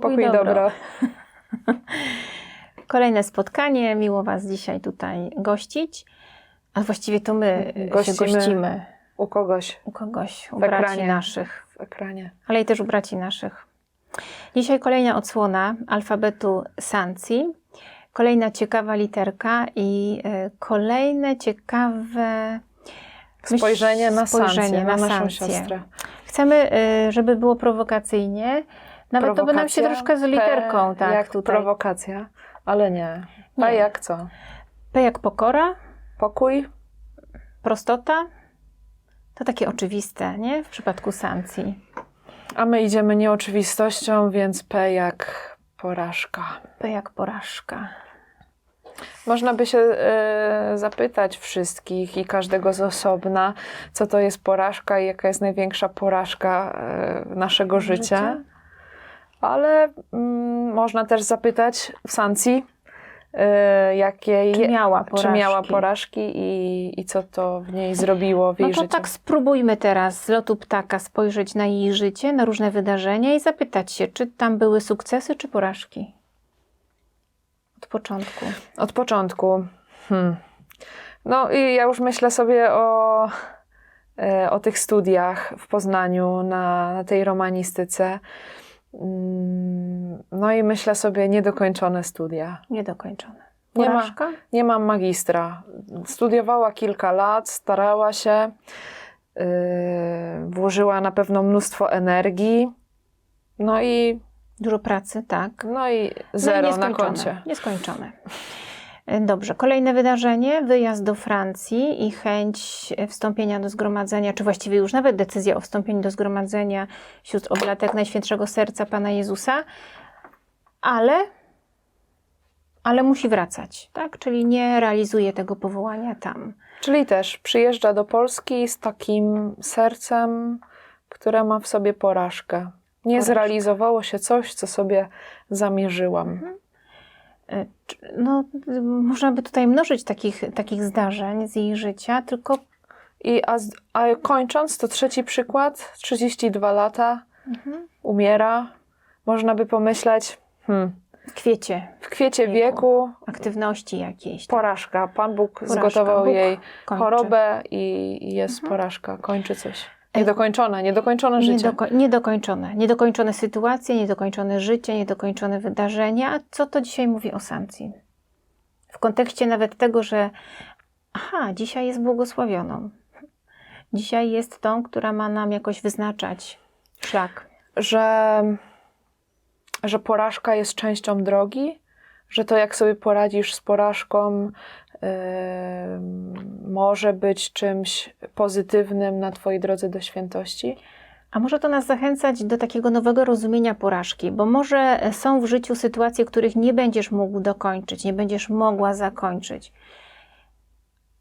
Pokój, Pokój dobro. dobro. Kolejne spotkanie. Miło Was dzisiaj tutaj gościć. A właściwie to my się Gościmy. gościmy U kogoś u kogoś, u W braci ekranie. naszych, w ekranie. ale i też u braci naszych. Dzisiaj kolejna odsłona alfabetu Sanci. Kolejna ciekawa literka i y, kolejne ciekawe myśl- Spojrzenie na spojrzenie Sancję, na, na naszą siostrę. Chcemy, y, żeby było prowokacyjnie. Nawet to by nam się troszkę z literką, P tak, jak tutaj. prowokacja, ale nie. A Nie. jak co? P jak pokora, Pokój? prostota. To takie oczywiste, nie? W przypadku Sancji. A my idziemy nieoczywistością, więc P jak porażka. P jak porażka. Można by się e, zapytać wszystkich i każdego z osobna, co to jest porażka i jaka jest największa porażka e, naszego życia. Ale mm, można też zapytać w Sancji, e, jakiej, Czy miała czy porażki? miała porażki i, i co to w niej zrobiło w No jej to życiu. tak spróbujmy teraz z lotu ptaka spojrzeć na jej życie, na różne wydarzenia i zapytać się, czy tam były sukcesy, czy porażki. Od początku. Od początku. Hmm. No i ja już myślę sobie o, e, o tych studiach w Poznaniu na, na tej romanistyce. Mm, No i myślę sobie niedokończone studia. Niedokończone. Nie ma- Porażka? Nie mam magistra. Studiowała kilka lat, starała się, yy, włożyła na pewno mnóstwo energii. No i, Dużo pracy, tak. no i No i zero na koncie. Nieskończone. Dobrze, kolejne wydarzenie, wyjazd do Francji i chęć wstąpienia do zgromadzenia, czy właściwie już nawet decyzja o wstąpieniu do zgromadzenia sióstr oblatek Najświętszego Serca Pana Jezusa, ale, ale musi wracać, tak? Czyli nie realizuje tego powołania tam. Czyli też przyjeżdża do Polski z takim sercem, które ma w sobie porażkę. Nie Porażkę. zrealizowało się coś, co sobie zamierzyłam. Czy- No, można by tutaj mnożyć takich, takich zdarzeń z jej życia, tylko I, a, z- a kończąc, to trzeci przykład, 32 lata, Mhm. umiera. Można by pomyśleć, hmm, w kwiecie w kwiecie Wieku. wieku aktywności jakiejś. porażka. Pan Bóg Porażka. zgotował Bóg jej kończy. chorobę i i jest Mhm. porażka, kończy coś. Ej, Niedokończone, niedokończone życie. Niedoko- niedokończone. Niedokończone sytuacje, niedokończone życie, niedokończone wydarzenia. A co to dzisiaj mówi o Sancji? W kontekście nawet tego, że aha, dzisiaj jest błogosławioną. Dzisiaj jest tą, która ma nam jakoś wyznaczać szlak. że, że porażka jest częścią drogi, że to jak sobie poradzisz z porażką, może być czymś pozytywnym na Twojej drodze do świętości. A może to nas zachęcać do takiego nowego rozumienia porażki, bo może są w życiu sytuacje, których nie będziesz mógł dokończyć, nie będziesz mogła zakończyć.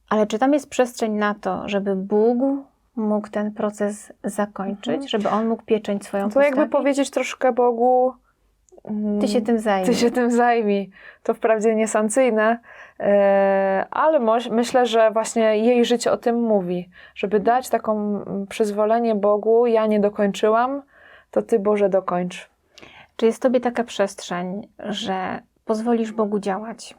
Ale czy tam jest przestrzeń na to, żeby Bóg mógł ten proces zakończyć, Mhm. żeby On mógł pieczęć swoją To jakby postawić? powiedzieć troszkę Bogu. Mm, Ty się tym zajmij. Ty się tym zajmij. To wprawdzie niesancyjne, e, ale myślę, że właśnie jej życie o tym mówi. Żeby dać taką przyzwolenie Bogu, ja nie dokończyłam, to Ty Boże dokończ. Czy jest Tobie taka przestrzeń, że pozwolisz Bogu działać?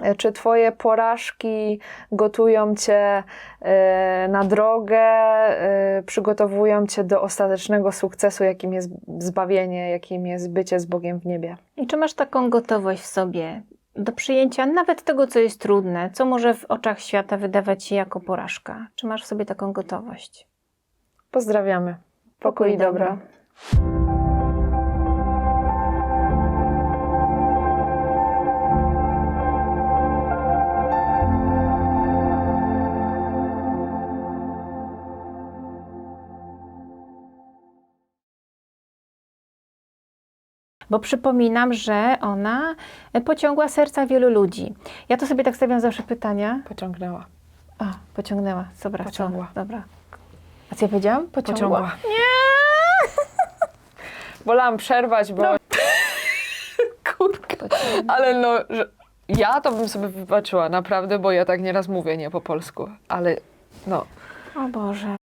E, Czy Twoje porażki gotują Cię e, na drogę, e, przygotowują Cię do ostatecznego sukcesu, jakim jest zbawienie, jakim jest bycie z Bogiem w niebie? I czy masz taką gotowość w sobie do przyjęcia nawet tego, co jest trudne, co może w oczach świata wydawać się jako porażka? Czy masz w sobie taką gotowość? Pozdrawiamy. Pokój i dobro. Bo przypominam, że ona pociągła serca wielu ludzi. Ja to sobie tak stawiam zawsze pytania. Pociągnęła. A, pociągnęła. Dobra, Pociągła. Co? Dobra. A co ja powiedziałam? Pociągła. Pociągła. Wolałam przerwać, bo... No. Kurka. Pociągła. Ale no, że ja to bym sobie wybaczyła, naprawdę, bo ja tak nieraz mówię nie po polsku. Ale no, O Boże.